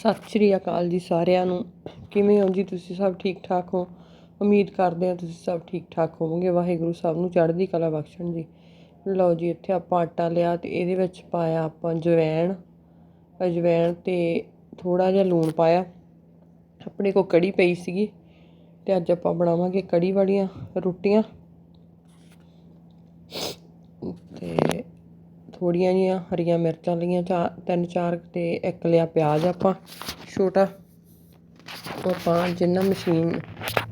ਸਤਿ ਸ਼੍ਰੀ ਅਕਾਲ ਜੀ ਸਾਰਿਆਂ ਨੂੰ। ਕਿਵੇਂ ਹੋ ਜੀ ਤੁਸੀਂ? ਸਭ ਠੀਕ ਠਾਕ ਹੋ? ਉਮੀਦ ਕਰਦੇ ਹਾਂ ਤੁਸੀਂ ਸਭ ਠੀਕ ਠਾਕ ਹੋਵੋਗੇ। ਵਾਹਿਗੁਰੂ ਸਭ ਨੂੰ ਚੜ੍ਹਦੀ ਕਲਾ ਬਖਸ਼ਣ ਜੀ। ਲਓ ਜੀ, ਇੱਥੇ ਆਪਾਂ ਆਟਾ ਲਿਆ ਤੇ ਇਹਦੇ ਵਿੱਚ ਪਾਇਆ ਆਪਾਂ ਜਵੈਣ ਅਜਵੈਣ ਤੇ ਥੋੜਾ ਜਿਹਾ ਲੂਣ ਪਾਇਆ। ਆਪਣੇ ਕੋ ਕੜੀ ਪਈ ਸੀਗੀ ਤੇ ਅੱਜ ਆਪਾਂ ਬਣਾਵਾਂਗੇ ਕੜੀ ਵਾਲੀਆਂ ਰੋਟੀਆਂ ਤੇ ਥੋੜ੍ਹੀਆਂ ਜਿਹੀਆਂ ਹਰੀਆਂ ਮਿਰਚਾਂ ਲਈਆਂ ਚਾਰ ਤਿੰਨ ਚਾਰ ਅਤੇ ਇੱਕ ਲਿਆ ਪਿਆਜ਼ ਆਪਾਂ ਛੋਟਾ। ਆਪਾਂ ਜਿੰਨਾ ਮਸ਼ੀਨ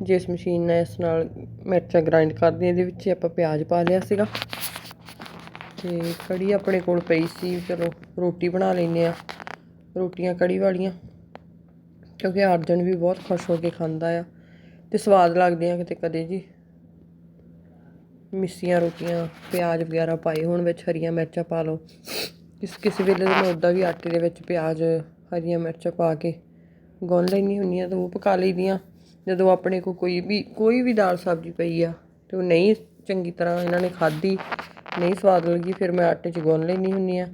ਜਿਸ ਮਸ਼ੀਨ ਨਾਲ ਇਸ ਨਾਲ ਮਿਰਚਾਂ ਗ੍ਰਾਈਂਡ ਕਰਦੇ ਹਾਂ, ਇਹਦੇ ਵਿੱਚ ਆਪਾਂ ਪਿਆਜ਼ ਪਾ ਲਿਆ ਸੀਗਾ। ਤੇ ਕੜੀ ਆਪਣੇ ਕੋਲ ਪਈ ਸੀ ਚਲੋ ਰੋਟੀ ਬਣਾ ਲੈਨੇ ਆ ਰੋਟੀਆਂ ਕੜੀ ਵਾਲੀਆਂ ਕਿਉਂਕਿ ਅਰਜਨ ਵੀ ਬਹੁਤ ਖੁਸ਼ ਹੋ ਕੇ ਖਾਂਦਾ ਆ ਤੇ ਸਵਾਦ ਲੱਗਦੇ ਆ ਕਿਤੇ ਕਦੇ ਜੀ। ਮਿੱਸੀਆਂ, ਰੋਟੀਆਂ, ਪਿਆਜ਼ ਵਗੈਰਾ ਪਾਏ। ਹੁਣ ਵਿੱਚ ਹਰੀਆਂ ਮਿਰਚਾਂ ਪਾ ਲਓ। ਕਿਸ, ਕਿਸੇ ਵੇਲੇ ਮੈਂ ਉੱਦਾਂ ਵੀ ਆਟੇ ਦੇ ਵਿੱਚ ਪਿਆਜ਼, ਹਰੀਆਂ ਮਿਰਚਾਂ ਪਾ ਕੇ ਗੁੰਨ ਲੈਂਦੀ ਹੁੰਦੀ ਆ ਤਾਂ ਉਹ ਪਕਾ ਲਈਦੀਆਂ। ਜਦੋਂ ਆਪਣੇ ਕੋ ਕੋਈ ਵੀ ਕੋਈ ਵੀ ਦਾਲ ਸਬਜ਼ੀ ਪਈ ਆ ਤੇ ਉਹ ਨਹੀਂ ਚੰਗੀ ਤਰ੍ਹਾਂ ਇਹਨਾਂ ਨੇ ਖਾਧੀ, ਨਹੀਂ ਸਵਾਦ ਲੱਗੀ, ਫਿਰ ਮੈਂ ਆਟੇ 'ਚ ਗੁੰਨ ਲੈਂਦੀ ਹੁੰਦੀ ਆ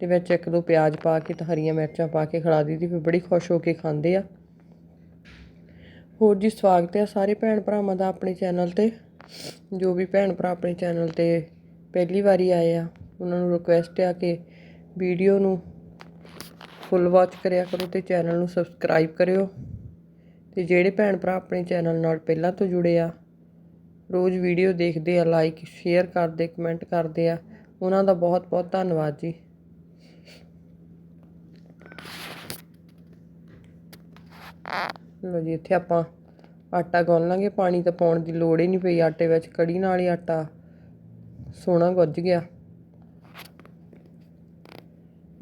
ਤੇ ਵਿੱਚ ਇੱਕ ਦੋ ਪਿਆਜ਼ ਪਾ ਕੇ ਤੇ ਹਰੀਆਂ ਮਿਰਚਾਂ ਪਾ ਕੇ ਖਿਲਾ ਦਿੱਤੀ ਫਿਰ ਬੜੀ ਖੁਸ਼ ਹੋ ਕੇ ਖਾਂਦੇ ਆ। ਹੋਰ ਜੀ, ਸਵਾਗਤ ਹੈ ਸਾਰੇ ਭੈਣ ਭਰਾਵਾਂ ਦਾ ਆਪਣੇ ਚੈਨਲ ਤੇ। ਜੋ ਵੀ ਭੈਣ ਭਰਾ ਆਪਣੇ ਚੈਨਲ ਤੇ ਪਹਿਲੀ ਵਾਰੀ ਆਏ ਆ, ਉਹਨਾਂ ਨੂੰ ਰਿਕੁਐਸਟ ਆ ਕਿ ਵੀਡੀਓ ਨੂੰ ਫੁੱਲ ਵਾਚ ਕਰਿਆ ਕਰੋ ਤੇ ਚੈਨਲ ਨੂੰ ਸਬਸਕ੍ਰਾਈਬ ਕਰਿਓ। ਤੇ ਜਿਹੜੇ ਭੈਣ ਭਰਾ ਆਪਣੇ ਚੈਨਲ ਨਾਲ ਪਹਿਲਾਂ ਤੋਂ ਜੁੜੇ ਆ, ਰੋਜ਼ ਵੀਡੀਓ ਦੇਖਦੇ ਆ ਲਾਈਕ ਸ਼ੇਅਰ ਕਰਦੇ ਕਮੈਂਟ ਕਰਦੇ ਆ, ਉਹਨਾਂ ਦਾ ਬਹੁਤ ਬਹੁਤ ਧੰਨਵਾਦ ਜੀ। ਲੋ ਜੀ, ਇੱਥੇ ਆਪਾਂ ਆਟਾ ਗੁੰਨ ਲਾਂਗੇ ਪਾਣੀ ਤਾਂ ਪਾਉਣ ਦੀ ਲੋੜ ਹੀ ਨਹੀਂ ਪਈ, ਆਟੇ ਵਿੱਚ ਕੜੀ ਨਾਲ ਹੀ ਆਟਾ ਸੋਹਣਾ ਗੁੱਝ ਗਿਆ।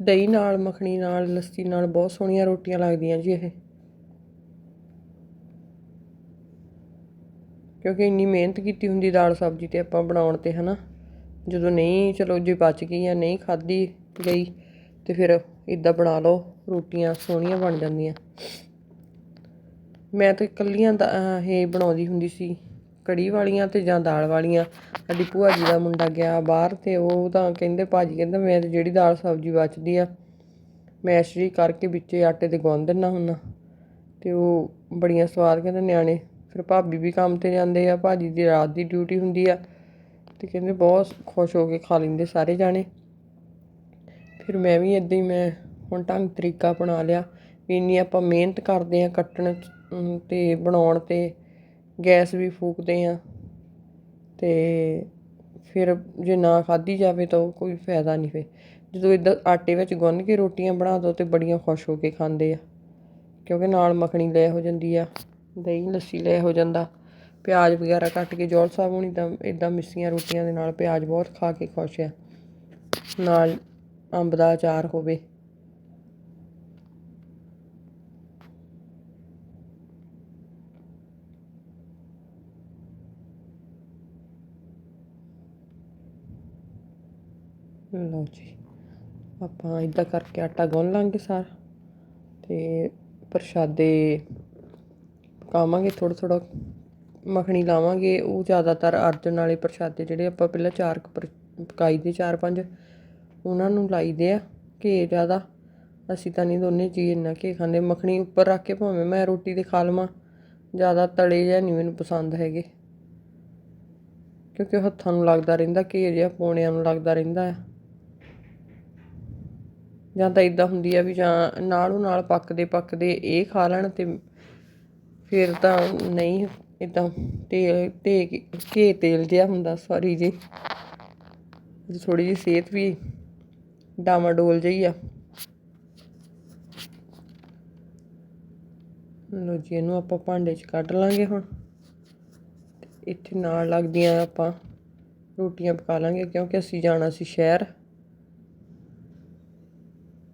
ਦਹੀਂ ਨਾਲ, ਮੱਖਣੀ ਨਾਲ, ਲੱਸੀ ਨਾਲ ਬਹੁਤ ਸੋਹਣੀਆਂ ਰੋਟੀਆਂ ਲੱਗਦੀਆਂ ਜੀ ਇਹ। ਕਿਉਂਕਿ ਇੰਨੀ ਮਿਹਨਤ ਕੀਤੀ ਹੁੰਦੀ ਦਾਲ ਸਬਜ਼ੀ ਤੇ ਆਪਾਂ ਬਣਾਉਣ ਤੇ, ਹਨਾ? ਜਦੋਂ ਨਹੀਂ, ਚਲੋ ਜੇ ਬਚ ਗਈ ਜਾਂ ਨਹੀਂ ਖਾਧੀ ਗਈ ਤੇ ਫਿਰ ਇਦਾਂ ਬਣਾ ਲਓ, ਰੋਟੀਆਂ ਸੋਹਣੀਆਂ ਬਣ ਜਾਂਦੀਆਂ। ਮੈਂ ਤਾਂ ਇਕੱਲੀਆਂ ਦਾ ਇਹ ਬਣਾਉਂਦੀ ਹੁੰਦੀ ਸੀ ਕੜੀ ਵਾਲੀਆਂ ਅਤੇ ਜਾਂ ਦਾਲ ਵਾਲੀਆਂ। ਸਾਡੀ ਭੂਆ ਜੀ ਦਾ ਮੁੰਡਾ ਗਿਆ ਬਾਹਰ ਤੇ ਉਹ ਤਾਂ ਕਹਿੰਦੇ ਭਾਜੀ ਕਹਿੰਦਾ ਮੈਂ ਤਾਂ ਜਿਹੜੀ ਦਾਲ ਸਬਜ਼ੀ ਬਚਦੀ ਆ ਮੈਸ਼ ਜੀ ਕਰਕੇ ਵਿੱਚੇ ਆਟੇ ਤੇ ਗੁੰਨ ਦਿੰਦਾ ਹੁੰਦਾ ਅਤੇ ਉਹ ਬੜੀਆਂ ਸਵਾਦ ਕਹਿੰਦੇ ਨਿਆਣੇ ਫਿਰ ਭਾਬੀ ਵੀ ਕੰਮ ਤੇ ਜਾਂਦੇ ਆ ਭਾਜੀ ਦੀ ਰਾਤ ਦੀ ਡਿਊਟੀ ਹੁੰਦੀ ਆ। ਅਤੇ ਕਹਿੰਦੇ ਬਹੁਤ ਖੁਸ਼ ਹੋ ਕੇ ਖਾ ਲੈਂਦੇ ਸਾਰੇ ਜਾਣੇ। ਫਿਰ ਮੈਂ ਵੀ ਇਦਾਂ ਹੀ ਮੈਂ ਹੁਣ ਢੰਗ ਤਰੀਕਾ ਅਪਣਾ ਲਿਆ ਵੀ ਇੰਨੀ ਆਪਾਂ ਮਿਹਨਤ ਕਰਦੇ ਆ ਕੱਟਣ 'ਚ, ਤੇ ਬਣਾਉਣ ਤੇ ਗੈਸ ਵੀ ਫੂਕਦੇ ਹਾਂ ਤੇ ਫਿਰ ਜੇ ਨਾ ਖਾਧੀ ਜਾਵੇ ਤਾਂ ਉਹ ਕੋਈ ਫਾਇਦਾ ਨਹੀਂ ਫਿਰ। ਜਦੋਂ ਇੱਦਾਂ ਆਟੇ ਵਿੱਚ ਗੁੰਨ ਕੇ ਰੋਟੀਆਂ ਬਣਾ ਦਿਉ ਤਾਂ ਬੜੀਆਂ ਖੁਸ਼ ਹੋ ਕੇ ਖਾਂਦੇ ਆ। ਕਿਉਂਕਿ ਨਾਲ ਮੱਖਣੀ ਲੈ ਹੋ ਜਾਂਦੀ ਆ, ਦਹੀਂ, ਲੱਸੀ ਲੈ ਹੋ ਜਾਂਦਾ। ਪਿਆਜ਼ ਵਗੈਰਾ ਕੱਟ ਕੇ ਜੋਲ ਸਾਹਿਬ ਹੋਣੀ ਤਾਂ ਇੱਦਾਂ ਮਿੱਸੀਆਂ ਰੋਟੀਆਂ ਦੇ ਨਾਲ ਪਿਆਜ਼ ਬਹੁਤ ਖਾ ਕੇ ਖੁਸ਼ ਆ। ਨਾਲ ਅੰਬ ਦਾ ਅਚਾਰ ਹੋਵੇ। ਲਓ ਜੀ। ਆਪਾਂ ਇਦਾਂ ਕਰਕੇ ਆਟਾ ਗੁੰਨ ਲਾਂਗੇ ਸਾਰਾ ਤੇ ਪ੍ਰਸ਼ਾਦੇ ਪਕਾਵਾਂਗੇ ਥੋੜਾ ਥੋੜਾ ਮੱਖਣੀ ਲਾਵਾਂਗੇ। ਉਹ ਜ਼ਿਆਦਾਤਰ ਅਰਜਨ ਵਾਲੇ ਪ੍ਰਸ਼ਾਦੇ ਜਿਹੜੇ ਆਪਾਂ ਪਹਿਲਾਂ ਚਾਰ ਕੁ ਪਕਾਈ ਦੇ ਚਾਰ ਪੰਜ, ਉਹਨਾਂ ਨੂੰ ਲਾਈਦੇ ਆ ਘੇ ਜ਼ਿਆਦਾ। ਅਸੀਂ ਤਾਂ ਨਹੀਂ ਦੋਨੇ ਚੀਜ਼ ਇੰਨਾ ਘੇ ਖਾਂਦੇ। ਮੱਖਣੀ ਉੱਪਰ ਰੱਖ ਕੇ ਭਾਵੇਂ ਮੈਂ ਰੋਟੀ ਤੇ ਖਾ ਲਵਾਂ, ਜ਼ਿਆਦਾ ਤਲੇ ਜਾਂ ਨਹੀਂ ਮੈਨੂੰ ਪਸੰਦ ਹੈਗੇ। ਕਿਉਂਕਿ ਹੱਥਾਂ ਨੂੰ ਲੱਗਦਾ ਰਹਿੰਦਾ, ਘੇ ਜਿਹਾ ਪੌਣਿਆਂ ਨੂੰ ਲੱਗਦਾ ਰਹਿੰਦਾ ਆ। ਜਾਂ ਤਾਂ ਇੱਦਾਂ ਹੁੰਦੀ ਆ ਵੀ ਜਾਂ ਨਾਲੋਂ ਨਾਲ ਪੱਕਦੇ ਪੱਕਦੇ ਇਹ ਖਾ ਲੈਣ ਅਤੇ ਫਿਰ ਤਾਂ ਨਹੀਂ ਇੱਦਾਂ ਤੇਲ, ਤੇ ਘੇ ਤੇਲ ਜਿਹਾ ਹੁੰਦਾ ਸੌਰੀ ਜੀ। ਥੋੜੀ ਜਿਹੀ ਸਿਹਤ ਵੀ ਡਾਮਾਡੋਲ ਜਿਹੀ ਆ। ਲੋ ਜੀ, ਇਹਨੂੰ ਆਪਾਂ ਭਾਂਡੇ 'ਚ ਕੱਢ ਲਾਂਗੇ ਹੁਣ। ਇੱਥੇ ਨਾਲ ਲੱਗਦੀਆਂ ਆਪਾਂ ਰੋਟੀਆਂ ਪਕਾ ਲਾਂਗੇ ਕਿਉਂਕਿ ਅਸੀਂ ਜਾਣਾ ਸੀ ਸ਼ਹਿਰ।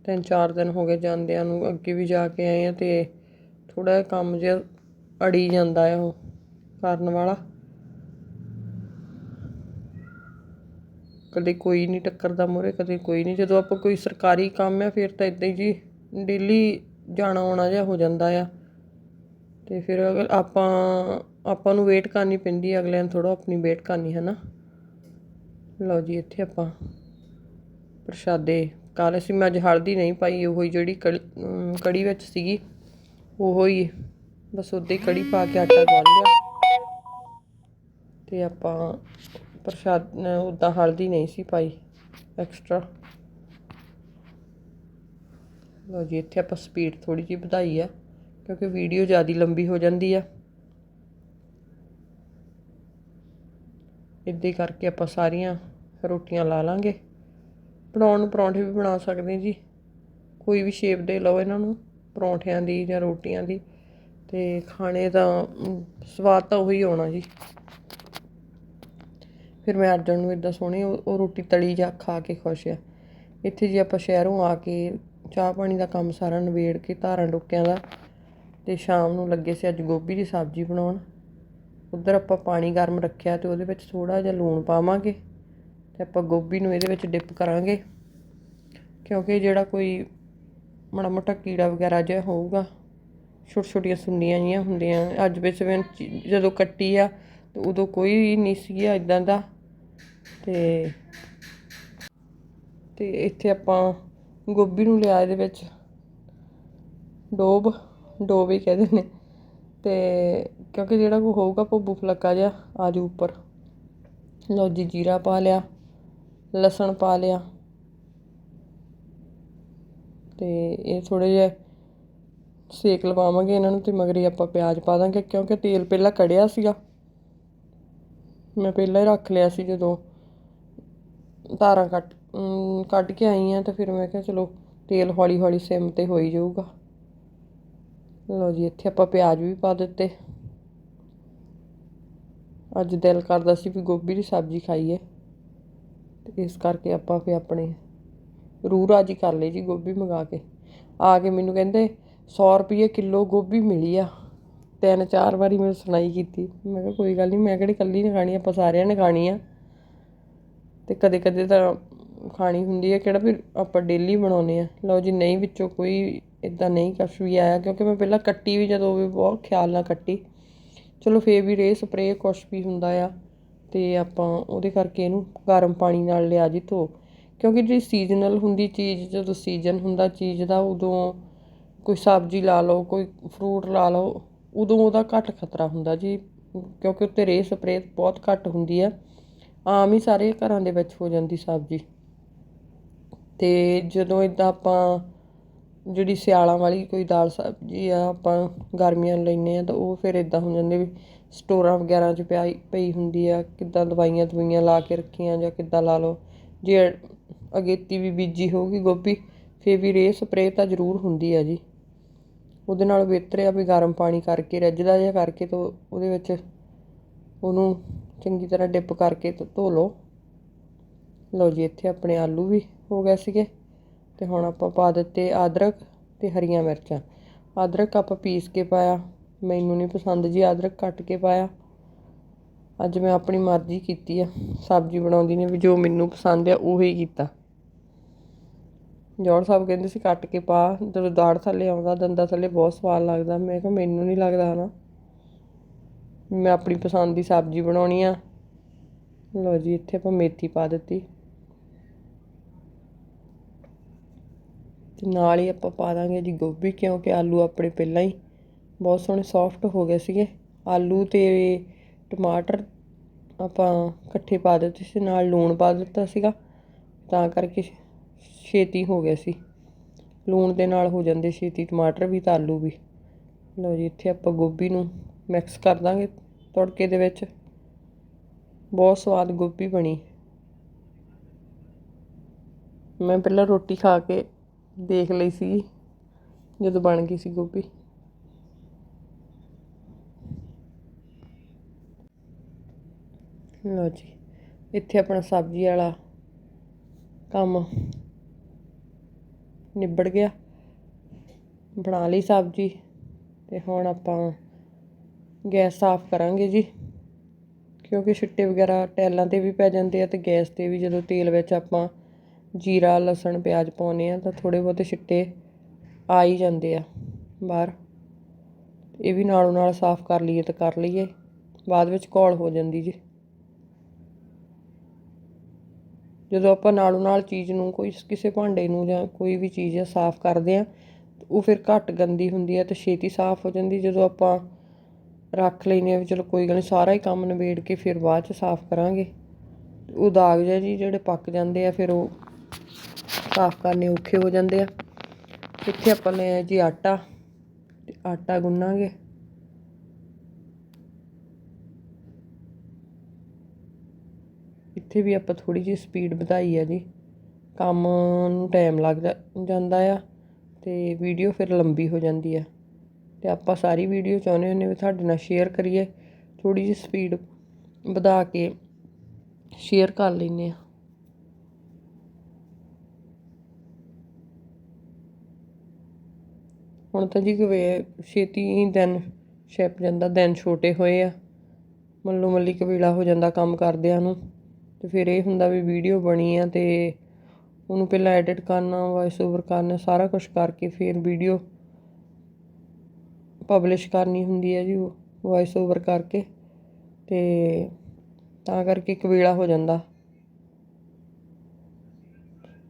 ਤਿੰਨ ਚਾਰ ਦਿਨ ਹੋ ਗਏ ਜਾਂਦਿਆਂ ਨੂੰ ਅੱਗੇ ਵੀ ਜਾ ਕੇ ਆਏ ਹਾਂ ਅਤੇ ਥੋੜ੍ਹਾ ਜਿਹਾ ਕੰਮ ਜਿਹਾ ਅੜੀ ਜਾਂਦਾ ਆ ਉਹ ਕਰਨ ਵਾਲਾ। ਕਦੇ ਕੋਈ ਨਹੀਂ ਟੱਕਰਦਾ ਮੂਹਰੇ, ਕਦੇ ਕੋਈ ਨਹੀਂ। ਜਦੋਂ ਆਪਾਂ ਕੋਈ ਸਰਕਾਰੀ ਕੰਮ ਆ, ਫਿਰ ਤਾਂ ਇਦਾਂ ਹੀ ਜੀ ਡੇਲੀ ਜਾਣਾ ਆਉਣਾ ਜਿਹਾ ਹੋ ਜਾਂਦਾ ਆ। ਤੇ ਫਿਰ ਅਗਰ ਆਪਾਂ ਆਪਾਂ ਨੂੰ ਵੇਟ ਕਰਨੀ ਪੈਂਦੀ ਹੈ ਅਗਲਿਆਂ ਨੂੰ ਥੋੜਾ ਆਪਣੀ ਵੇਟ ਕਰਨੀ ਹੈ ਨਾ ਲਓ ਜੀ ਇੱਥੇ ਆਪਾਂ ਪ੍ਰਸ਼ਾਦੇ ਪਕਾ ਲਏ ਸੀ, ਮੈਂ ਅੱਜ ਹਲਦੀ ਨਹੀਂ ਪਾਈ, ਉਹ ਹੀ ਜਿਹੜੀ ਕੜੀ ਕੜੀ ਵਿੱਚ ਸੀਗੀ, ਉਹ ਹੀ ਬਸ ਉੱਦਾਂ ਹੀ ਕੜੀ ਪਾ ਕੇ ਆਟਾ ਗੁੰਨ ਲਿਆ। ਤੇ ਆਪਾਂ ਪ੍ਰਸ਼ਾਦ ਉਦਾਂ ਹਲਦੀ ਨਹੀਂ ਸੀ ਪਾਈ ਐਕਸਟਰਾ ਲਓ ਜੀ, ਇੱਥੇ ਆਪਾਂ ਸਪੀਡ ਥੋੜੀ ਜਿਹੀ ਵਧਾਈ ਆ, ਕਿਉਂਕਿ ਵੀਡੀਓ ਜ਼ਿਆਦਾ ਲੰਬੀ ਹੋ ਜਾਂਦੀ ਆ। ਇੱਦਾਂ ਹੀ ਕਰਕੇ ਆਪਾਂ ਸਾਰੀਆਂ ਰੋਟੀਆਂ ਲਾ ਲਾਂਗੇ। ਬਣਾਉਣ ਨੂੰ ਪਰੌਂਠੇ ਵੀ ਬਣਾ ਸਕਦੇ ਜੀ। ਕੋਈ ਵੀ ਸ਼ੇਪ ਦੇ ਲਓ ਇਹਨਾਂ ਨੂੰ, ਪਰੌਂਠਿਆਂ ਦੀ ਜਾਂ ਰੋਟੀਆਂ ਦੀ। ਤੇ ਖਾਣੇ ਦਾ ਸਵਾਦ ਤਾਂ ਉਹੀ ਆਉਣਾ ਜੀ। ਫਿਰ ਮੈਂ ਅਰਜਨ ਨੂੰ ਇਦਾਂ ਸੋਹਣੀ ਉਹ ਰੋਟੀ ਤਲੀ ਜਾ ਖਾ ਕੇ ਖੁਸ਼ ਆ। ਇੱਥੇ ਜੀ ਆਪਾਂ ਸ਼ਹਿਰੋਂ ਆ ਕੇ ਚਾਹ ਪਾਣੀ ਦਾ ਕੰਮ ਸਾਰਾ ਨਿਬੇੜ ਕੇ ਧਾਰਾਂ ਡੋਕਿਆਂ ਦਾ, ਤੇ ਸ਼ਾਮ ਨੂੰ ਲੱਗੇ ਸੀ ਅੱਜ ਗੋਭੀ ਦੀ ਸਬਜ਼ੀ ਬਣਾਉਣ, ਉਧਰ ਆਪਾਂ ਪਾਣੀ ਗਰਮ ਰੱਖਿਆ ਤੇ ਉਹਦੇ ਵਿੱਚ ਥੋੜਾ ਜਿਹਾ ਲੂਣ ਪਾਵਾਂਗੇ। ਤੇ ਆਪਾਂ ਗੋਭੀ ਨੂੰ ਇਹਦੇ ਵਿੱਚ ਡਿਪ ਕਰਾਂਗੇ। ਕਿਉਂਕਿ ਜਿਹੜਾ ਕੋਈ ਮਾੜਾ ਮੋਟਾ ਕੀੜਾ ਵਗੈਰਾ ਜਿਹਾ ਹੋਊਗਾ ਛੋਟੀਆਂ ਛੋਟੀਆਂ ਸੁੰਡੀਆਂ ਜਿਹੀਆਂ ਹੁੰਦੀਆਂ, ਅੱਜ ਵਿੱਚ ਮੈਂ ਜਦੋਂ ਕੱਟੀ ਆ, ਤੇ ਉਦੋਂ ਕੋਈ ਨਹੀਂ ਸੀਗਾ ਇਦਾਂ ਦਾ। ਤੇ ਤੇ ਇੱਥੇ ਆਪਾਂ ਗੋਭੀ ਨੂੰ ਲਿਆ ਇਹਦੇ ਵਿੱਚ। ਡੋਬ ਡੋਬ ਹੀ ਕਹਿੰਦੇ ਨੇ ਤੇ ਕਿਉਂਕਿ ਜਿਹੜਾ ਕੋ ਹੋਊਗਾ ਭੁੱਬੂ ਫਲੱਕਾ ਜਿਹਾ, ਆਜੂ ਉੱਪਰ। ਲਓ ਜੀ, ਜੀਰਾ ਪਾ ਲਿਆ। ਲਸਣ ਪਾ ਲਿਆ। ਤੇ ਇਹ ਥੋੜੇ ਜਿਹਾ ਸੇਕ ਲਵਾਵਾਂਗੇ ਇਹਨਾਂ ਨੂੰ ਤੇ ਮਗਰੀ ਆਪਾਂ ਪਿਆਜ਼ ਪਾ ਦਾਂਗੇ ਕਿਉਂਕਿ ਤੇਲ ਪਹਿਲਾਂ ਕੜਿਆ ਸੀਗਾ। ਮੈਂ ਪਹਿਲਾਂ ਹੀ ਰੱਖ ਲਿਆ ਸੀ ਜਦੋਂ ਧਾਰਾਂ ਕੱਟ ਕੱਢ ਕੇ ਆਈ ਆ ਤਾਂ ਫਿਰ ਮੈਂ ਕਿਹਾ ਚਲੋ ਤੇਲ ਹੌਲੀ ਹੌਲੀ ਸਿਮ ਤੇ ਹੋਈ ਜਾਊਗਾ। ਲਓ ਜੀ, ਇੱਥੇ ਆਪਾਂ ਪਿਆਜ਼ ਵੀ ਪਾ ਦਿੱਤੇ। ਅੱਜ ਦਿਲ ਕਰਦਾ ਸੀ ਵੀ ਗੋਭੀ ਦੀ ਸਬਜ਼ੀ ਖਾਈਏ। ਤੇ ਇਸ ਕਰਕੇ ਆਪਾਂ ਫੇ ਆਪਣੇ ਰੂਹ ਰਾਜੀ ਕਰ ਲਈ ਜੀ ਗੋਭੀ ਮੰਗਾ ਕੇ। ਆ ਕੇ ਮੈਨੂੰ ਕਹਿੰਦੇ 100 ਰੁਪਏ ਕਿਲੋ ਗੋਭੀ ਮਿਲੀ ਆ। ਤਿੰਨ ਚਾਰ ਵਾਰੀ ਮੈਂ ਸੁਣਾਈ ਕੀਤੀ। ਮੈਂ ਕਿਹਾ ਕੋਈ ਗੱਲ ਨਹੀਂ ਮੈਂ ਕਿਹੜੀ ਇਕੱਲੀ ਨੇ ਖਾਣੀ ਆਪਾਂ ਸਾਰਿਆਂ ਨੇ ਖਾਣੀ ਆ। ਤੇ ਕਦੇ ਕਦੇ ਤਾਂ ਖਾਣੀ ਹੁੰਦੀ ਹੈ ਕਿਹੜਾ ਵੀ ਆਪਾਂ ਡੇਲੀ ਬਣਾਉਨੇ ਆ। ਲਓ ਜੀ, ਨਹੀਂ ਵਿੱਚੋਂ ਕੋਈ ਇਦਾਂ ਨਹੀਂ ਕੁਛ ਵੀ ਆਇਆ, ਕਿਉਂਕਿ ਮੈਂ ਪਹਿਲਾਂ ਕੱਟੀ ਵੀ ਜਦੋਂ ਵੀ, ਬਹੁਤ ਖਿਆਲ ਨਾਲ ਕੱਟੀ। ਚਲੋ ਫੇਰ ਵੀ ਰੇ ਸਪਰੇ ਕੁਛ ਵੀ ਹੁੰਦਾ ਆ। ਤੇ ਆਪਾਂ ਉਹਦੇ ਕਰਕੇ ਇਹਨੂੰ ਗਰਮ ਪਾਣੀ ਨਾਲ ਲਿਆ ਜੀ ਧੋ। ਕਿਉਂਕਿ ਜਿਹੜੀ ਸੀਜ਼ਨਲ ਹੁੰਦੀ ਚੀਜ਼, ਜਦੋਂ ਸੀਜ਼ਨ ਹੁੰਦਾ ਚੀਜ਼ ਦਾ, ਉਦੋਂ ਕੋਈ ਸਬਜ਼ੀ ਲਾ ਲਓ, ਕੋਈ ਫਰੂਟ ਲਾ ਲਓ, ਉਦੋਂ ਉਹਦਾ ਘੱਟ ਖਤਰਾ ਹੁੰਦਾ ਜੀ। ਕਿਉਂਕਿ ਉੱਤੇ ਰੇਹ ਸਪਰੇਅ ਬਹੁਤ ਘੱਟ ਹੁੰਦੀ ਆ। ਆਮ ਹੀ ਸਾਰੇ ਘਰਾਂ ਦੇ ਵਿੱਚ ਹੋ ਜਾਂਦੀ ਸਬਜ਼ੀ। ਤੇ ਜਦੋਂ ਇਦਾਂ ਆਪਾਂ ਜਿਹੜੀ ਸਿਆਲਾਂ ਵਾਲੀ ਕੋਈ ਦਾਲ ਸਬਜ਼ੀ ਆ, ਆਪਾਂ ਗਰਮੀਆਂ ਨੂੰ ਲੈਂਦੇ ਆ, ਤਾਂ ਉਹ ਫਿਰ ਇਦਾਂ ਹੋ ਜਾਂਦੇ ਵੀ ਸਟੋਰਾਂ ਵਗੈਰਾ 'ਚ ਪਿਆਈ ਪਈ ਹੁੰਦੀ ਆ, ਕਿੱਦਾਂ ਦਵਾਈਆਂ ਦਵਾਈਆਂ ਲਾ ਕੇ ਰੱਖੀਆਂ ਜਾਂ ਕਿੱਦਾਂ ਲਾ ਲਓ। ਜੇ ਅਗੇਤੀ ਵੀ ਬੀਜੀ ਹੋਊਗੀ ਗੋਭੀ, ਫਿਰ ਵੀ ਰੇ ਸਪਰੇਅ ਤਾਂ ਜ਼ਰੂਰ ਹੁੰਦੀ ਆ ਜੀ। ਉਹਦੇ ਨਾਲ ਬਿਹਤਰ ਆ ਵੀ ਗਰਮ ਪਾਣੀ ਕਰਕੇ ਰੱਜਦਾ ਜਿਹਾ ਕਰਕੇ ਤਾਂ ਉਹਦੇ ਵਿੱਚ ਉਹਨੂੰ ਚੰਗੀ ਤਰ੍ਹਾਂ ਡਿਪ ਕਰਕੇ ਧੋ ਲਓ। ਲਓ ਜੀ, ਇੱਥੇ ਆਪਣੇ ਆਲੂ ਵੀ ਹੋ ਗਏ ਸੀਗੇ ਤੇ ਹੁਣ ਆਪਾਂ ਪਾ ਦਿੱਤੇ ਅਦਰਕ ਤੇ ਹਰੀਆਂ ਮਿਰਚਾਂ। ਅਦਰਕ ਆਪਾਂ ਪੀਸ ਕੇ ਪਾਇਆ। ਮੈਨੂੰ ਨਹੀਂ ਪਸੰਦ ਜੀ ਅਦਰਕ ਕੱਟ ਕੇ ਪਾਇਆ। ਅੱਜ ਮੈਂ ਆਪਣੀ ਮਰਜ਼ੀ ਕੀਤੀ ਆ। ਸਬਜ਼ੀ ਬਣਾਉਂਦੀ ਨੇ ਵੀ ਜੋ ਮੈਨੂੰ ਪਸੰਦ ਆ ਉਹੀ ਕੀਤਾ। ਜੋੜ ਸਾਹਿਬ ਕਹਿੰਦੇ ਸੀ ਕੱਟ ਕੇ ਪਾ, ਜਦੋਂ ਦਾੜ ਥੱਲੇ ਆਉਂਦਾ, ਦੰਦਾਂ ਥੱਲੇ ਬਹੁਤ ਸਵਾਦ ਲੱਗਦਾ। ਮੈਂ ਕਿਹਾ ਮੈਨੂੰ ਨਹੀਂ ਲੱਗਦਾ ਹਨਾ। ਮੈਂ ਆਪਣੀ ਪਸੰਦ ਦੀ ਸਬਜ਼ੀ ਬਣਾਉਣੀ ਆ। ਲਓ ਜੀ, ਇੱਥੇ ਆਪਾਂ ਮੇਥੀ ਪਾ ਦਿੱਤੀ। ਤੇ ਨਾਲ ਹੀ ਆਪਾਂ ਪਾ ਦਾਂਗੇ ਜੀ ਗੋਭੀ, ਕਿਉਂਕਿ ਆਲੂ ਆਪਣੇ ਪਹਿਲਾਂ ਹੀ। ਬਹੁਤ ਸੋਹਣੇ ਸੌਫਟ ਹੋ ਗਏ ਸੀਗੇ। ਆਲੂ ਅਤੇ ਟਮਾਟਰ ਆਪਾਂ ਇਕੱਠੇ ਪਾ ਦਿੱਤੇ ਸੀ, ਨਾਲ ਲੂਣ ਪਾ ਦਿੱਤਾ ਸੀਗਾ। ਤਾਂ ਕਰਕੇ ਛੇਤੀ ਹੋ ਗਿਆ ਸੀ। ਲੂਣ ਦੇ ਨਾਲ ਹੋ ਜਾਂਦੇ ਛੇਤੀ, ਟਮਾਟਰ ਵੀ ਤਾਂ ਆਲੂ ਵੀ। ਲਓ ਜੀ, ਇੱਥੇ ਆਪਾਂ ਗੋਭੀ ਨੂੰ ਮਿਕਸ ਕਰ ਦਾਂਗੇ ਤੜਕੇ ਦੇ ਵਿੱਚ। ਬਹੁਤ ਸਵਾਦ ਗੋਭੀ ਬਣੀ। ਮੈਂ ਪਹਿਲਾਂ ਰੋਟੀ ਖਾ ਕੇ ਦੇਖ ਲਈ ਸੀ, ਜਦੋਂ ਬਣ ਗਈ ਸੀ ਗੋਭੀ। ਲਓ ਜੀ, ਇੱਥੇ ਆਪਣਾ ਸਬਜ਼ੀ ਵਾਲਾ ਕੰਮ ਨਿਬੜ ਗਿਆ। ਬਣਾ ਲਈ ਸਬਜ਼ੀ ਤੇ ਹੁਣ ਆਪਾਂ ਗੈਸ ਸਾਫ਼ ਕਰਾਂਗੇ ਜੀ, ਕਿਉਂਕਿ ਛਿੱਟੇ ਵਗੈਰਾ ਟੈਲਾਂ ਤੇ ਵੀ ਪੈ ਜਾਂਦੇ ਆ ਤੇ ਗੈਸ ਤੇ ਵੀ ਜਦੋਂ ਤੇਲ ਵਿੱਚ ਆਪਾਂ ਜੀਰਾ, ਲਸਣ, ਪਿਆਜ਼ ਪਾਉਂਦੇ ਆ ਤਾਂ ਥੋੜੇ ਬਹੁਤੇ ਛਿੱਟੇ ਆ ਹੀ ਜਾਂਦੇ ਆ ਬਾਹਰ। ਇਹ ਵੀ ਨਾਲੋਂ ਨਾਲ ਸਾਫ਼ ਕਰ ਲਈਏ ਤਾਂ ਕਰ ਲਈਏ, ਬਾਅਦ ਵਿੱਚ ਕੌਲ ਹੋ ਜਾਂਦੀ ਜੀ। ਜਦੋਂ ਆਪਾਂ ਨਾਲੋਂ ਨਾਲ ਚੀਜ਼ ਨੂੰ ਕੋਈ ਕਿਸੇ ਭਾਂਡੇ ਨੂੰ ਜਾਂ ਕੋਈ ਵੀ ਚੀਜ਼ ਆ ਸਾਫ਼ ਕਰਦੇ ਹਾਂ ਉਹ ਫਿਰ ਘੱਟ ਗੰਦੀ ਹੁੰਦੀ ਹੈ ਅਤੇ ਛੇਤੀ ਸਾਫ਼ ਹੋ ਜਾਂਦੀ। ਜਦੋਂ ਆਪਾਂ ਰੱਖ ਲੈਂਦੇ ਹਾਂ ਵੀ ਚਲੋ ਕੋਈ ਗੱਲ ਨਹੀਂ ਸਾਰਾ ਹੀ ਕੰਮ ਨਿਬੇੜ ਕੇ ਫਿਰ ਬਾਅਦ ਚ ਸਾਫ਼ ਕਰਾਂਗੇ। ਉਹ ਦਾਗ ਜਿਹੇ ਜੀ ਜਿਹੜੇ ਪੱਕ ਜਾਂਦੇ ਆ, ਫਿਰ ਉਹ ਸਾਫ਼ ਕਰਨੇ ਔਖੇ ਹੋ ਜਾਂਦੇ ਆ। ਇੱਥੇ ਆਪਾਂ ਲੈ ਜੀ ਆਟਾ, ਤੇ ਆਟਾ ਗੁੰਨਾਂਗੇ। ਇੱਥੇ ਵੀ ਆਪਾਂ ਥੋੜ੍ਹੀ ਜਿਹੀ ਸਪੀਡ ਵਧਾਈ ਆ ਜੀ। ਕੰਮ ਨੂੰ ਟਾਈਮ ਲੱਗ ਜਾਂਦਾ ਆ ਅਤੇ ਵੀਡੀਓ ਫਿਰ ਲੰਬੀ ਹੋ ਜਾਂਦੀ ਆ। ਅਤੇ ਆਪਾਂ ਸਾਰੀ ਵੀਡੀਓ ਚਾਹੁੰਦੇ ਹੁੰਦੇ ਵੀ ਤੁਹਾਡੇ ਨਾਲ ਸ਼ੇਅਰ ਕਰੀਏ, ਥੋੜ੍ਹੀ ਜਿਹੀ ਸਪੀਡ ਵਧਾ ਕੇ ਸ਼ੇਅਰ ਕਰ ਲੈਂਦੇ ਹਾਂ ਹੁਣ ਤਾਂ ਜੀ ਕਵੇ ਛੇਤੀ ਹੀ ਦਿਨ ਛਿਪ ਜਾਂਦਾ, ਦਿਨ ਛੋਟੇ ਹੋਏ ਆ। ਮੱਲੋ ਮੱਲੀ ਕਬੀਲਾ ਹੋ ਜਾਂਦਾ ਕੰਮ ਕਰਦਿਆਂ ਨੂੰ। ਅਤੇ ਫਿਰ ਇਹ ਹੁੰਦਾ ਵੀ ਵੀਡੀਓ ਬਣੀ ਆ ਅਤੇ ਉਹਨੂੰ ਪਹਿਲਾਂ ਐਡਿਟ ਕਰਨਾ ਵੋਇਸ ਓਵਰ ਕਰਨਾ, ਸਾਰਾ ਕੁਛ ਕਰਕੇ ਫਿਰ ਵੀਡੀਓ ਪਬਲਿਸ਼ ਕਰਨੀ ਹੁੰਦੀ ਹੈ ਜੀ ਵੋਇਸ ਓਵਰ ਕਰਕੇ ਅਤੇ ਤਾਂ ਕਰਕੇ ਇੱਕ ਵੇਲਾ ਹੋ ਜਾਂਦਾ।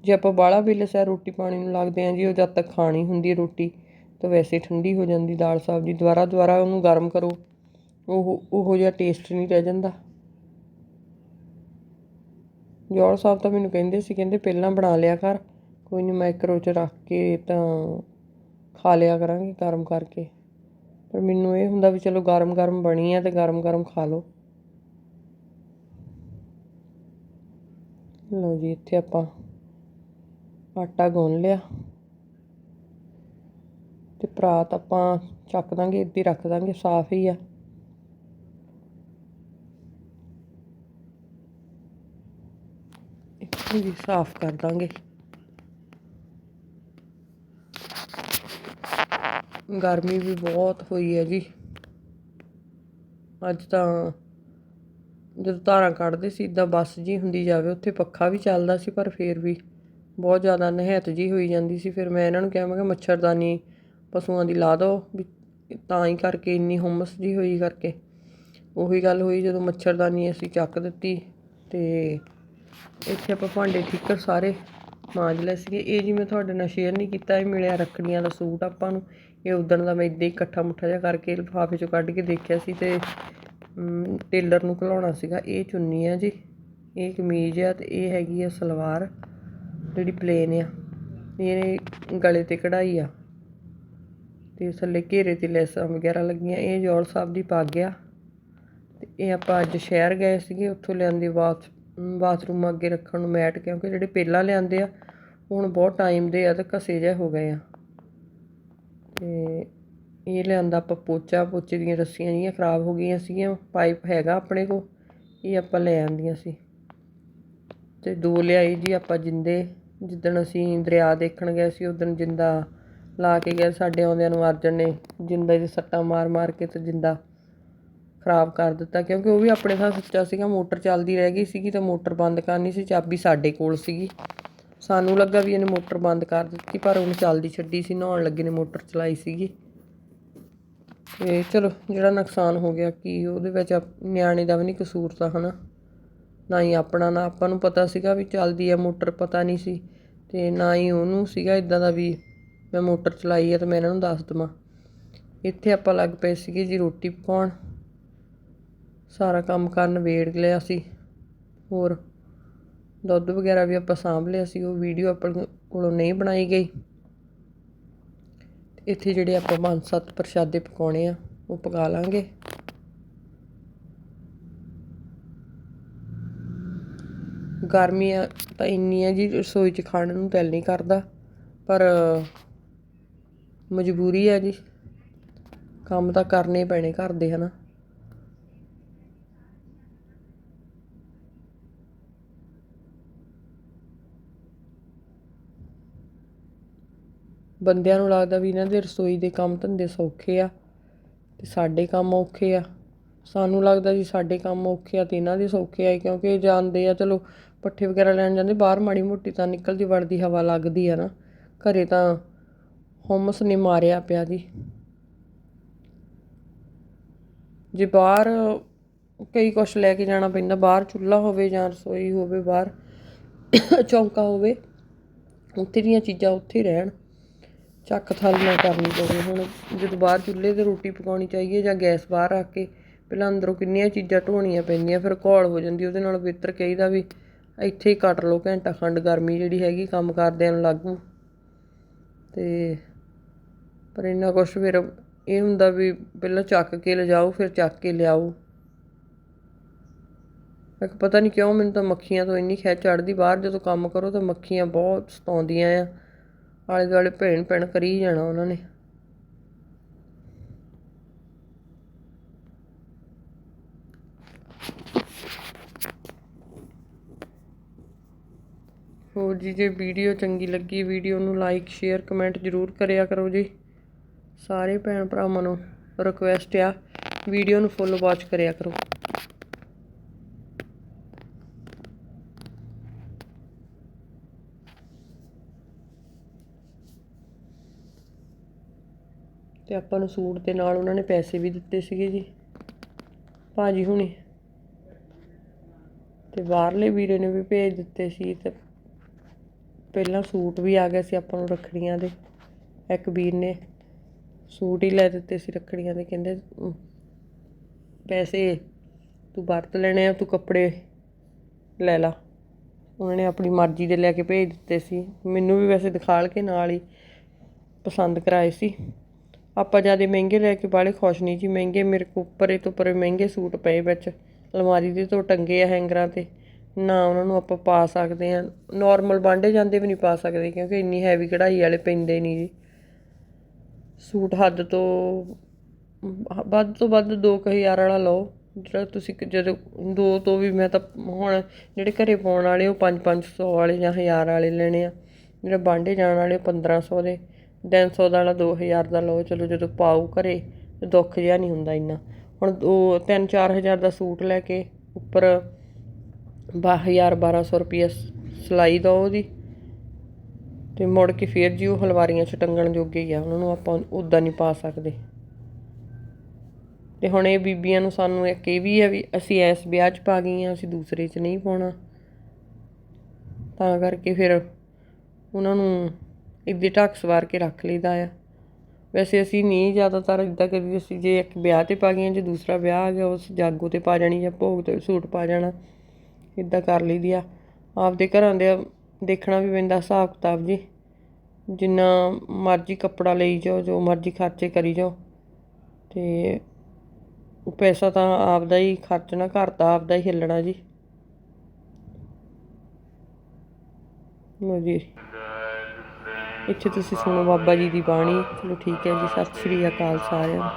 ਜੇ ਆਪਾਂ ਬਾਹਲਾ ਵੇਲੇ ਸਿਰ ਰੋਟੀ ਪਾਣੀ ਨੂੰ ਲੱਗਦੇ ਆ ਜੀ, ਉਹ ਜਦ ਤੱਕ ਖਾਣੀ ਹੁੰਦੀ ਹੈ ਰੋਟੀ, ਤਾਂ ਵੈਸੇ ਠੰਡੀ ਹੋ ਜਾਂਦੀ ਦਾਲ ਸਬਜ਼ੀ ਦੁਬਾਰਾ ਦੁਬਾਰਾ ਉਹਨੂੰ ਗਰਮ ਕਰੋ, ਉਹ, ਉਹੋ ਜਿਹਾ ਟੇਸਟ ਨਹੀਂ ਰਹਿ ਜਾਂਦਾ। ਜੋੜ ਸਾਹਿਬ ਤਾਂ ਮੈਨੂੰ ਕਹਿੰਦੇ ਸੀ, ਕਹਿੰਦੇ ਪਹਿਲਾਂ ਬਣਾ ਲਿਆ ਕਰ, ਕੋਈ ਨਹੀਂ ਮਾਈਕਰੋ 'ਚ ਰੱਖ ਕੇ ਤਾਂ ਖਾ ਲਿਆ ਕਰਾਂਗੇ ਗਰਮ ਕਰਕੇ। ਪਰ ਮੈਨੂੰ ਇਹ ਹੁੰਦਾ ਵੀ ਚਲੋ ਗਰਮ ਗਰਮ ਬਣੀ ਆ ਤੇ ਗਰਮ ਗਰਮ ਖਾ ਲਓ। ਲਓ ਜੀ, ਇੱਥੇ ਆਪਾਂ ਆਟਾ ਗੁੰਨ ਲਿਆ। ਤੇ ਪਰਾਤ ਆਪਾਂ ਚੱਕ ਦਾਂਗੇ, ਇੱਦੀ ਰੱਖ ਦਾਂਗੇ, ਸਾਫ਼ ਹੀ ਆ। ਇੱਥੇ ਵੀ ਸਾਫ਼ ਕਰ ਦਾਂਗੇ ਗਰਮੀ ਵੀ ਬਹੁਤ ਹੋਈ ਹੈ ਜੀ ਅੱਜ ਤਾਂ ਜਦੋਂ ਧਾਰਾਂ ਕੱਢਦੇ ਸੀ ਇਦਾਂ ਬੱਸ ਜੀ ਹੁੰਦੀ ਜਾਵੇ ਉੱਥੇ ਪੱਖਾ ਵੀ ਚੱਲਦਾ ਸੀ ਪਰ ਫੇਰ ਵੀ ਬਹੁਤ ਜ਼ਿਆਦਾ ਨਹਿਤ ਜੀ ਹੋਈ ਜਾਂਦੀ ਸੀ ਫਿਰ ਮੈਂ ਇਹਨਾਂ ਨੂੰ ਕਿਹਾ ਮੈਂ ਕਿ ਮੱਛਰਦਾਨੀ ਪਸ਼ੂਆਂ ਦੀ ਲਾ ਦਿਓ ਵੀ ਤਾਂ ਹੀ ਕਰਕੇ ਇੰਨੀ ਹੁਮਸ ਜੀ ਹੋਈ ਕਰਕੇ ਉਹੀ ਗੱਲ ਹੋਈ ਜਦੋਂ ਮੱਛਰਦਾਨੀ ਅਸੀਂ ਚੱਕ ਦਿੱਤੀ ਤੇ ਇੱਥੇ ਆਪਾਂ ਭਾਂਡੇ ਠੀਕਰ ਸਾਰੇ ਮਾਂਜ ਲਏ ਸੀਗੇ। ਇਹ ਜੀ ਮੈਂ ਤੁਹਾਡੇ ਨਾਲ ਸ਼ੇਅਰ ਨਹੀਂ ਕੀਤਾ, ਇਹ ਮਿਲਿਆ ਰੱਖੜੀਆਂ ਦਾ ਸੂਟ ਆਪਾਂ ਨੂੰ। ਇਹ ਉਦਣ ਦਾ ਮੈਂ ਇੱਦਾਂ ਹੀ ਇਕੱਠਾ ਮੁੱਠਾ ਜਿਹਾ ਕਰਕੇ ਲਿਫਾਫੇ ਚੋਂ ਕੱਢ ਕੇ ਦੇਖਿਆ ਸੀ ਤੇ ਟੇਲਰ ਨੂੰ ਘਲਾਉਣਾ ਸੀਗਾ। ਇਹ ਚੁੰਨੀ ਆ ਜੀ, ਇਹ ਕਮੀਜ਼ ਆ ਤੇ ਇਹ ਹੈਗੀ ਆ ਸਲਵਾਰ, ਜਿਹੜੀ ਪਲੇਨ ਆ। ਇਹ ਗਲੇ ਤੇ ਕਢਾਈ ਆ ਤੇ ਥੱਲੇ ਘੇਰੇ ਤੇ ਲੈਸਾਂ ਵਗੈਰਾ ਲੱਗੀਆਂ। ਇਹ ਜੋਲ ਸਾਹਿਬ ਦੀ ਪੱਗ ਆ ਤੇ ਇਹ ਆਪਾਂ ਅੱਜ ਸ਼ਹਿਰ ਗਏ ਸੀਗੇ, ਉੱਥੋਂ ਲਿਆਂਦੇ ਬਾਥ ਬਾਥਰੂਮ ਅੱਗੇ ਰੱਖਣ ਨੂੰ ਮੈਟ, ਕਿਉਂਕਿ ਜਿਹੜੇ ਪਹਿਲਾਂ ਲਿਆਂਦੇ ਆ, ਹੁਣ ਬਹੁਤ ਟਾਈਮ ਦੇ ਆ ਤੇ ਘਸੇ ਜਿਹੇ ਹੋ ਗਏ ਆ। ਤੇ ਇਹ ਲਿਆਂਦਾ ਆਪਾਂ ਪੋਚਾ, ਪੋਚੇ ਦੀਆਂ ਰੱਸੀਆਂ ਜਿਹੀਆਂ ਖਰਾਬ ਹੋ ਗਈਆਂ ਸੀਗੀਆਂ, ਪਾਈਪ ਹੈਗਾ ਆਪਣੇ ਕੋਲ, ਇਹ ਆਪਾਂ ਲੈ ਆਂਦੀਆਂ ਸੀ। ਤੇ ਦੋ ਲਿਆਈ ਜੀ ਆਪਾਂ ਜਿੰਦੇ, ਜਿੱਦਣ ਅਸੀਂ ਦਰਿਆ ਦੇਖਣ ਗਏ ਸੀ, ਉਦੋਂ ਜਿੰਦਾ ਲਾ ਕੇ ਗਏ ਸਾਡੇ ਆਉਂਦਿਆਂ ਨੂੰ ਅਰਜਨ ਨੇ, ਜਿੰਦਾ ਦੇ ਸੱਟਾਂ ਮਾਰ ਮਾਰ ਕੇ ਤੇ ਜਿੰਦਾ ਖਰਾਬ ਕਰ ਦਿੱਤਾ, ਕਿਉਂਕਿ ਉਹ ਵੀ ਆਪਣੇ ਥਾਂ ਸੱਚਾ ਸੀਗਾ, ਮੋਟਰ ਚੱਲਦੀ ਰਹਿ ਗਈ ਸੀਗੀ ਤਾਂ ਮੋਟਰ ਬੰਦ ਕਰਨੀ ਸੀ, ਚਾਬੀ ਸਾਡੇ ਕੋਲ ਸੀਗੀ। ਸਾਨੂੰ ਲੱਗਾ ਵੀ ਇਹਨੇ ਮੋਟਰ ਬੰਦ ਕਰ ਦਿੱਤੀ, ਪਰ ਉਹਨੇ ਚੱਲਦੀ ਛੱਡੀ ਸੀ, ਨਹਾਉਣ ਲੱਗੇ ਨੇ, ਮੋਟਰ ਚਲਾਈ ਸੀਗੀ। ਤੇ ਚਲੋ, ਜਿਹੜਾ ਨੁਕਸਾਨ ਹੋ ਗਿਆ ਕੀ, ਉਹਦੇ ਵਿੱਚ ਆਪ- ਨਿਆਣੇ ਦਾ ਵੀ ਨਹੀਂ ਕਸੂਰ ਤਾਂ ਹਨਾ। ਨਾ ਹੀ ਆਪਣਾ, ਨਾ ਆਪਾਂ ਨੂੰ ਪਤਾ ਸੀਗਾ ਵੀ ਚੱਲਦੀ ਆ ਮੋਟਰ, ਪਤਾ ਨਹੀਂ ਸੀ। ਤੇ ਨਾ ਹੀ ਉਹਨੂੰ ਸੀਗਾ ਇਦਾਂ ਦਾ ਵੀ, ਮੈਂ ਮੋਟਰ ਚਲਾਈ ਆ ਤੇ ਮੈਂ ਇਹਨਾਂ ਨੂੰ ਦੱਸ ਦਵਾਂ। ਇੱਥੇ ਆਪਾਂ ਲੱਗ ਪਏ ਸੀਗੇ ਜੀ ਰੋਟੀ ਪਕਾਉਣ। ਸਾਰਾ ਕੰਮ ਕਰਨ ਵੇੜ ਲਿਆ ਸੀ। ਹੋਰ ਦੁੱਧ ਵਗੈਰਾ ਵੀ ਆਪਾਂ ਸਾਂਭ ਲਿਆ ਸੀ, ਉਹ ਵੀਡੀਓ ਆਪਣੇ ਕੋਲੋਂ ਨਹੀਂ ਬਣਾਈ ਗਈ। ਇੱਥੇ ਜਿਹੜੇ ਆਪਾਂ ਪੰਜ ਸੱਤ ਪ੍ਰਸ਼ਾਦੇ ਪਕਾਉਣੇ ਆ, ਉਹ ਪਕਾ ਲਾਂਗੇ। ਗਰਮੀ ਆ ਤਾਂ ਇੰਨੀ ਆ ਜੀ, ਰਸੋਈ 'ਚ ਖਾਣ ਨੂੰ ਦਿਲ ਨਹੀਂ ਕਰਦਾ, ਪਰ ਮਜਬੂਰੀ ਆ ਜੀ। ਕੰਮ ਤਾਂ ਕਰਨੇ ਪੈਣੇ ਘਰ ਦੇ, ਹਨਾ। ਬੰਦਿਆਂ ਨੂੰ ਲੱਗਦਾ ਵੀ ਇਹਨਾਂ ਦੇ ਰਸੋਈ ਦੇ ਕੰਮ ਧੰਦੇ ਸੌਖੇ ਆ ਤੇ ਸਾਡੇ ਕੰਮ ਔਖੇ ਆ। ਸਾਨੂੰ ਲੱਗਦਾ ਜੀ ਸਾਡੇ ਕੰਮ ਔਖੇ ਆ ਤੇ ਇਹਨਾਂ ਦੇ ਸੌਖੇ ਆ, ਕਿਉਂਕਿ ਇਹ ਜਾਂਦੇ ਆ, ਚਲੋ ਪੱਠੇ ਵਗੈਰਾ ਲੈਣ ਜਾਂਦੇ, ਬਾਹਰ ਮਾੜੀ ਮੋਟੀ ਤਾਂ ਨਿਕਲਦੀ, ਵੜਦੀ ਹਵਾ ਲੱਗਦੀ ਆ ਨਾ। ਘਰੇ ਤਾਂ ਹੁਮਸ ਨੇ ਮਾਰਿਆ ਪਿਆ ਜੀ। ਜੇ ਬਾਹਰ ਕਈ ਕੁਛ ਲੈ ਕੇ ਜਾਣਾ ਪੈਂਦਾ, ਬਾਹਰ ਚੁੱਲ੍ਹਾ ਹੋਵੇ ਜਾਂ ਰਸੋਈ ਹੋਵੇ, ਬਾਹਰ ਚੌਂਕਾ ਹੋਵੇ, ਉੱਥੇ ਦੀਆਂ ਚੀਜ਼ਾਂ ਉੱਥੇ ਰਹਿਣ। ਚੱਕ ਥਲ ਨਾ ਕਰਨੀ ਪਵੇ ਹੁਣ ਜਦੋਂ ਬਾਹਰ ਚੁੱਲ੍ਹੇ ਤੇ ਰੋਟੀ ਪਕਾਉਣੀ ਚਾਹੀਏ ਜਾਂ ਗੈਸ ਬਾਹਰ ਰੱਖ ਕੇ, ਪਹਿਲਾਂ ਅੰਦਰੋਂ ਕਿੰਨੀਆਂ ਚੀਜ਼ਾਂ ਢੋਣੀਆਂ ਪੈਂਦੀਆਂ, ਫਿਰ ਘੋਲ ਹੋ ਜਾਂਦੀ, ਉਹਦੇ ਨਾਲ ਬਿਹਤਰ ਕਹੀਦਾ ਵੀ ਇੱਥੇ ਹੀ ਕੱਟ ਲਓ ਘੰਟਾ ਖੰਡ ਗਰਮੀ ਜਿਹੜੀ ਹੈਗੀ, ਕੰਮ ਕਰਦਿਆਂ ਨੂੰ ਲੱਗੂ। ਤੇ ਪਰ ਇੰਨਾ ਕੁਛ ਫਿਰ ਇਹ ਹੁੰਦਾ ਵੀ ਪਹਿਲਾਂ ਚੱਕ ਕੇ ਲਿਜਾਓ, ਫਿਰ ਚੱਕ ਕੇ ਲਿਆਓ। ਇੱਕ ਪਤਾ ਨਹੀਂ ਕਿਉਂ ਮੈਨੂੰ ਤਾਂ ਮੱਖੀਆਂ ਤੋਂ ਇੰਨੀ ਖੈ ਚੜਦੀ ਬਾਹਰ ਜਦੋਂ ਕੰਮ ਕਰੋ ਤਾਂ ਮੱਖੀਆਂ ਬਹੁਤ ਸਤਾਉਂਦੀਆਂ ਆ। ਆਲੇ ਦੁਆਲੇ ਭੈਣ ਭੈਣ ਕਰੀ ਜਾਣਾ ਉਹਨਾਂ ਨੇ। ਹੋਰ ਜੀ, ਜੇ ਵੀਡੀਓ ਚੰਗੀ ਲੱਗੀ, ਵੀਡੀਓ ਨੂੰ ਲਾਈਕ ਸ਼ੇਅਰ ਕਮੈਂਟ ਜ਼ਰੂਰ ਕਰਿਆ ਕਰੋ ਜੀ। ਸਾਰੇ ਭੈਣ ਭਰਾਵਾਂ ਨੂੰ ਰਿਕੁਐਸਟ ਆ, ਵੀਡੀਓ ਨੂੰ ਫੁੱਲ ਵਾਚ ਕਰਿਆ ਕਰੋ। ਤੇ ਆਪਾਂ ਨੂੰ ਸੂਟ ਦੇ ਨਾਲ ਉਹਨਾਂ ਨੇ ਪੈਸੇ ਵੀ ਦਿੱਤੇ ਸੀਗੇ ਜੀ। ਭਾਜੀ ਹੁਣੀ। ਤੇ ਬਾਹਰਲੇ ਵੀਰੇ ਨੇ ਵੀ ਭੇਜ ਦਿੱਤੇ ਸੀ ਤੇ ਪਹਿਲਾਂ ਸੂਟ ਵੀ ਆ ਗਿਆ ਸੀ ਆਪਾਂ ਨੂੰ ਰੱਖੜੀਆਂ ਦੇ। ਇੱਕ ਵੀਰ ਨੇ ਸੂਟ ਹੀ ਲੈ ਦਿੱਤੇ ਸੀ ਰੱਖੜੀਆਂ ਦੇ, ਕਹਿੰਦੇ ਪੈਸੇ ਤੂੰ ਵਰਤ ਲੈਣੇ ਆ, ਤੂੰ ਕੱਪੜੇ ਲੈ ਲਾ। ਉਹਨਾਂ ਨੇ ਆਪਣੀ ਮਰਜ਼ੀ ਦੇ ਲੈ ਕੇ ਭੇਜ ਦਿੱਤੇ ਸੀ। ਮੈਨੂੰ ਵੀ ਵੈਸੇ ਦਿਖਾਲ ਕੇ ਨਾਲ ਹੀ ਪਸੰਦ ਕਰਾਏ ਸੀ। ਆਪਾਂ ਜ਼ਿਆਦਾ ਮਹਿੰਗੇ ਲੈ ਕੇ ਬਾਲੇ ਖੁਸ਼ ਨਹੀਂ ਜੀ, ਮਹਿੰਗੇ ਮੇਰੇ ਕੋ ਪਰੇ ਤੋਂ ਪਰੇ ਮਹਿੰਗੇ ਸੂਟ ਪਏ ਵਿੱਚ, ਅਲਮਾਰੀ ਦੇ ਤੋਂ ਟੰਗੇ ਆ ਹੈਂਗਰਾਂ ਤੇ, ਨਾ ਉਹਨਾਂ ਨੂੰ ਆਪਾਂ ਪਾ ਸਕਦੇ ਆ ਨਾਰਮਲ ਬਾਂਡੇ ਜਾਂਦੇ ਵੀ ਨਹੀਂ ਪਾ ਸਕਦੇ ਕਿਉਂਕਿ ਇੰਨੀ ਹੈਵੀ ਕਢਾਈ ਵਾਲੇ ਪੈਂਦੇ ਨਹੀਂ ਜੀ। ਸੂਟ ਹੱਦ ਤੋਂ, ਵੱਧ ਤੋਂ ਵੱਧ 2000 ਵਾਲਾ ਲਓ, ਜਿਹੜਾ ਤੁਸੀਂ ਜਦੋਂ ਦੋ ਤੋਂ ਵੀ ਮੈਂ ਤਾਂ ਹੁਣ ਜਿਹੜੇ ਘਰੇ ਪਾਉਣ ਵਾਲੇ ਉਹ 5-500 ਵਾਲੇ ਜਾਂ 1000 ਵਾਲੇ ਲੈਣੇ ਆ, ਜਿਹੜੇ ਬਾਂਡੇ ਜਾਣ ਵਾਲੇ ਉਹ 1500 ਦੇ। 300 ਦਾ ਵਾਲਾ 2000 ਦਾ ਲਓ, ਚਲੋ ਜਦੋਂ ਪਾਓ ਘਰੇ, ਦੁੱਖ ਜਿਹਾ ਨਹੀਂ ਹੁੰਦਾ ਇੰਨਾ। ਹੁਣ ਉਹ 3-4000 ਦਾ ਸੂਟ ਲੈ ਕੇ ਉੱਪਰ 12000 1200 ਰੁਪਏ ਸਿਲਾਈ ਦੋ ਉਹਦੀ। ਤੇ ਮੁੜ ਕੇ ਫੇਰ ਜੀ ਉਹ ਹਲਵਾਰੀਆਂ ਚ ਟੰਗਣ ਜੋਗੇ ਹੀ ਆ, ਉਹਨਾਂ ਨੂੰ ਆਪਾਂ ਉਦਾਂ ਨਹੀਂ ਪਾ ਸਕਦੇ। ਤੇ ਹੁਣ ਇਹ ਬੀਬੀਆਂ ਨੂੰ ਸਾਨੂੰ ਇੱਕ ਇਹ ਵੀ ਹੈ ਵੀ ਅਸੀਂ ਇਸ ਵਿਆਹ 'ਚ ਪਾ ਗਈਆਂ, ਅਸੀਂ ਦੂਸਰੇ 'ਚ ਨਹੀਂ ਪਾਉਣਾ। ਤਾਂ ਕਰਕੇ ਫਿਰ ਉਹਨਾਂ ਨੂੰ ਇੱਦੀ ਢੱਕ ਸਵਾਰ ਕੇ ਰੱਖ ਲਈਦਾ ਆ। ਵੈਸੇ ਅਸੀਂ ਨਹੀਂ ਜ਼ਿਆਦਾਤਰ ਇੱਦਾਂ ਕਰੀ ਅਸੀਂ ਜੇ ਇੱਕ ਵਿਆਹ ਤੇ ਪਾ ਗਈਆਂ, ਜੇ ਦੂਸਰਾ ਵਿਆਹ ਆ ਗਿਆ, ਉਸ ਜਾਗੋ ਤੇ ਪਾ ਜਾਣੀ ਜਾਂ ਭੋਗ ਤੇ ਸੂਟ ਪਾ ਜਾਣਾ ਇੱਦਾਂ ਕਰ ਲਈਦੀ ਆ। ਆਪਦੇ ਘਰਾਂ ਦੇ ਦੇਖਣਾ ਵੀ ਪੈਂਦਾ, ਹਿਸਾਬ ਕਿਤਾਬ ਜੀ। ਜਿੰਨਾ ਮਰਜ਼ੀ ਕੱਪੜਾ ਲਈ ਜਾਓ, ਜੋ ਮਰਜ਼ੀ ਖਰਚੇ ਕਰੀ ਜਾਓ। ਤੇ ਪੈਸਾ ਤਾਂ ਆਪਦਾ ਹੀ ਖਰਚਣਾ ਘਰ ਦਾ ਆਪਦਾ ਹੀ ਹਿੱਲਣਾ ਜੀ। ਲਓ ਜੀ। ਇੱਥੇ ਤੁਸੀਂ ਸੁਣੋ ਬਾਬਾ ਜੀ ਦੀ ਬਾਣੀ। ਚਲੋ ਠੀਕ ਹੈ ਜੀ, ਸਤਿ ਸ੍ਰੀ ਅਕਾਲ ਸਾਰਿਆਂ